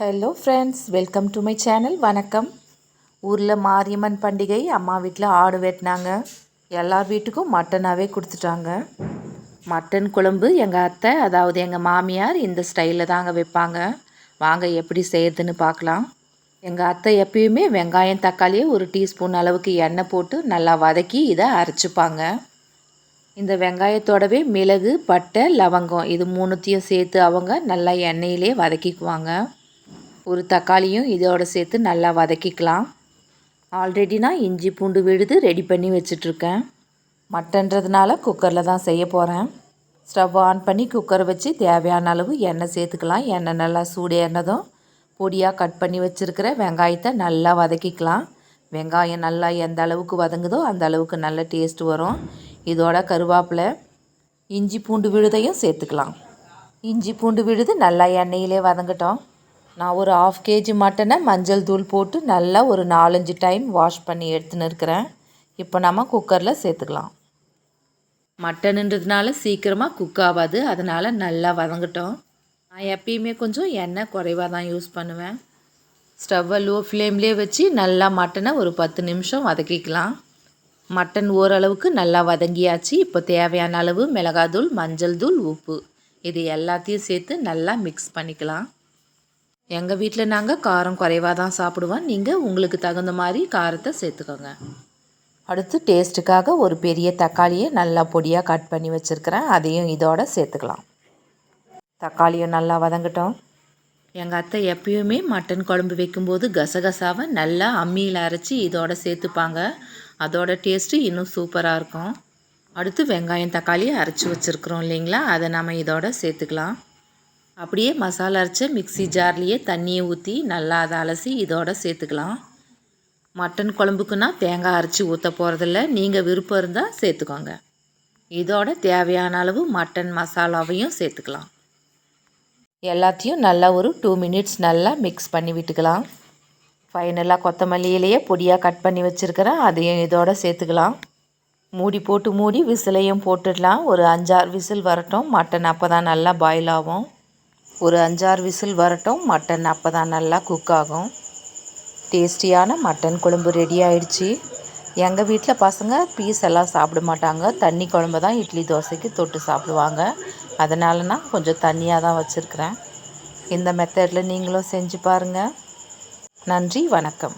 Hello friends welcome to my channel வணக்கம். ஊரில் மாரியம்மன் பண்டிகை அம்மா வீட்டில் ஆடு வெட்டினாங்க. எல்லார் வீட்டுக்கும் மட்டனாகவே கொடுத்துட்டாங்க. மட்டன் குழம்பு எங்கள் அத்தை அதாவது எங்கள் மாமியார் இந்த ஸ்டைலில் தாங்க வைப்பாங்க. வாங்க எப்படி செய்யறதுன்னு பார்க்கலாம். எங்கள் அத்தை எப்பயுமே வெங்காயம் தக்காளியை ஒரு டீஸ்பூன் அளவுக்கு எண்ணெய் போட்டு நல்லா வதக்கி இதை அரைச்சிப்பாங்க. இந்த வெங்காயத்தோடவே மிளகு பட்டை லவங்கம் இது மூணுத்தையும் சேர்த்து அவங்க நல்லா எண்ணெயிலே வதக்கிக்குவாங்க. ஒரு தக்காளியும் இதோடு சேர்த்து நல்லா வதக்கிக்கலாம். ஆல்ரெடி நான் இஞ்சி பூண்டு விழுது ரெடி பண்ணி வச்சிட்ருக்கேன். மட்டன்றதுனால குக்கரில் தான் செய்ய போகிறேன் ஸ்டவ் ஆன் பண்ணி குக்கரை வச்சு தேவையான அளவு எண்ணெய் சேர்த்துக்கலாம். எண்ணெய் நல்லா சூடேறினதும் பொடியாக கட் பண்ணி வச்சுருக்கிற வெங்காயத்தை நல்லா வதக்கிக்கலாம். வெங்காயம் நல்லா எந்த அளவுக்கு வதங்குதோ அந்த அளவுக்கு நல்ல டேஸ்ட் வரும். இதோட கருவேப்பிலை இஞ்சி பூண்டு விழுதையும் சேர்த்துக்கலாம். இஞ்சி பூண்டு விழுது நல்லா எண்ணெயிலே வதங்கட்டும். நான் ஒரு ஆஃப் கேஜி மட்டனை மஞ்சள் தூள் போட்டு நல்லா ஒரு நாலஞ்சு டைம் வாஷ் பண்ணி எடுத்துன்னு இருக்கிறேன். இப்போ நம்ம குக்கரில் சேர்த்துக்கலாம். மட்டனுன்றதுனால சீக்கிரமாக குக் ஆகாது. அதனால் நல்லா வதங்கட்டும். நான் எப்பயுமே கொஞ்சம் எண்ணெய் குறைவாக தான் யூஸ் பண்ணுவேன். ஸ்டவ்வை லோ ஃப்ளேம்லேயே வச்சு நல்லா மட்டனை ஒரு பத்து நிமிஷம் வதக்கிக்கலாம். மட்டன் ஓரளவுக்கு நல்லா வதங்கியாச்சு. இப்போ தேவையான அளவு மிளகாத்தூள் மஞ்சள் தூள் உப்பு. இது எல்லாத்தையும் சேர்த்து நல்லா மிக்ஸ் பண்ணிக்கலாம். எங்கள் வீட்டில் நாங்கள் காரம் குறைவாக தான் சாப்பிடுவோம். நீங்கள் உங்களுக்கு தகுந்த மாதிரி காரத்தை சேர்த்துக்கோங்க. அடுத்து டேஸ்ட்டுக்காக ஒரு பெரிய தக்காளியை நல்லா பொடியாக கட் பண்ணி வச்சுருக்கிறேன். அதையும் இதோட சேர்த்துக்கலாம். தக்காளியும் நல்லா வதங்கட்டும். எங்கள் அத்தை எப்பயுமே மட்டன் குழம்பு வைக்கும்போது கசகசாவை நல்லா அம்மியில் அரைச்சி இதோட சேர்த்துப்பாங்க. அதோட டேஸ்ட்டு இன்னும் சூப்பராக இருக்கும். அடுத்து வெங்காயம் தக்காளியை அரைச்சி வச்சுருக்குறோம் இல்லைங்களா? அதை நம்ம இதோட சேர்த்துக்கலாம். அப்படியே மசாலா அரைச்ச மிக்சி ஜார்லேயே தண்ணியை ஊற்றி நல்லா அதை அலசி இதோட சேர்த்துக்கலாம். மட்டன் குழம்புக்குன்னா தேங்காய் அரைச்சி ஊற்ற போகிறதில்ல நீங்கள் விருப்பம் இருந்தால் சேர்த்துக்கோங்க. இதோட தேவையான அளவு மட்டன் மசாலாவையும் சேர்த்துக்கலாம். எல்லாத்தையும் நல்லா ஒரு டூ மினிட்ஸ் நல்லா மிக்ஸ் பண்ணி விட்டுக்கலாம். ஃபைனலாக கொத்தமல்லியிலேயே பொடியாக கட் பண்ணி வச்சுருக்கிறேன் அதையும் இதோட சேர்த்துக்கலாம். மூடி போட்டு மூடி விசிலையும் போட்டுடலாம். ஒரு அஞ்சாறு விசில் வரட்டும். மட்டன் அப்போ தான் நல்லா பாயில் ஆகும். ஒரு அஞ்சாறு விசில் வரட்டும். மட்டன் அப்போ தான் நல்லா குக் ஆகும். டேஸ்டியான மட்டன் குழம்பு ரெடி ஆயிடுச்சு. எங்கள் வீட்டில் பசங்க பீஸ் எல்லாம் சாப்பிட மாட்டாங்க. தண்ணி குழம்பு தான் இட்லி தோசைக்கு தொட்டு சாப்பிடுவாங்க. அதனால நான் கொஞ்சம் தண்ணியாக தான் வச்சுருக்கிறேன். இந்த மெத்தடில் நீங்களும் செஞ்சு பாருங்கள் நன்றி வணக்கம்.